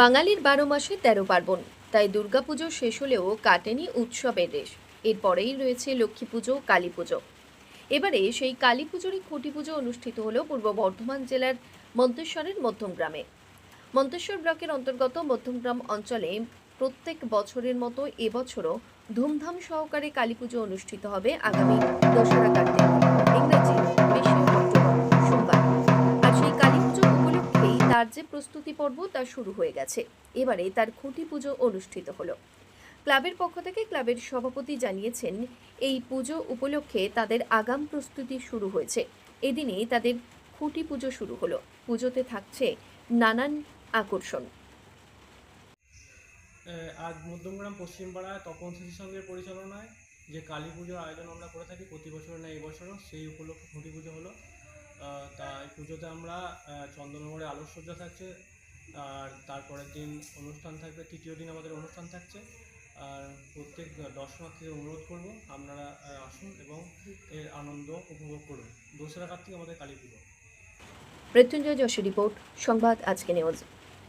বাঙালির বারো মাসে তেরো পার্বণ, তাই দুর্গাপুজো শেষ হলেও কাটেনি উৎসবের রেশ। এরপরেই রয়েছে লক্ষ্মী পুজো, কালী পুজো। এবারে সেই কালী পুজোরই খুঁটি পুজো অনুষ্ঠিত হল পূর্ব বর্ধমান জেলার মন্তেশ্বরের মধ্যমগ্রামে। মন্তেশ্বর ব্লকের অন্তর্গত মধ্যমগ্রাম অঞ্চলে প্রত্যেক বছরের মতো এবছরও ধুমধাম সহকারে কালী পুজো অনুষ্ঠিত হবে আগামী দোসরা কার্তিক। তার যে প্রস্তুতি পর্ব তা শুরু হয়ে গেছে। এবারে তার খুঁটি পুজো অনুষ্ঠিত হলো। ক্লাবের পক্ষ থেকে ক্লাবের সভাপতি জানিয়েছেন, এই পুজো উপলক্ষে তাদের আগাম প্রস্তুতি শুরু হয়েছে। এদিনে তাদের খুঁটি পুজো শুরু হলো। পুজোতে থাকছে নানান আকর্ষণ। আজ মধ্যমগ্রাম পশ্চিমপাড়ায় তপন শিশু সংঘের পরিচালনায় যে কালী পুজোর আয়োজন আমরা করে থাকি প্রতি বছর না এবছরও সেই উপলক্ষে খুঁটি পুজো হলো তা এই পুজোতে আমরা চন্দননগরে আলোকসজ্জা থাকছে, আর তারপরের দিন অনুষ্ঠান থাকবে, তৃতীয় দিন আমাদের অনুষ্ঠান থাকছে, আর প্রত্যেক দর্শনার্থীদের অনুরোধ করব, আপনারা আসুন এবং এর আনন্দ উপভোগ করুন। দোসরা কার্তিক আমাদের কালী পুজো। মৃত্যুঞ্জয় যোশী রিপোর্ট, সংবাদ আজকে নিউজ।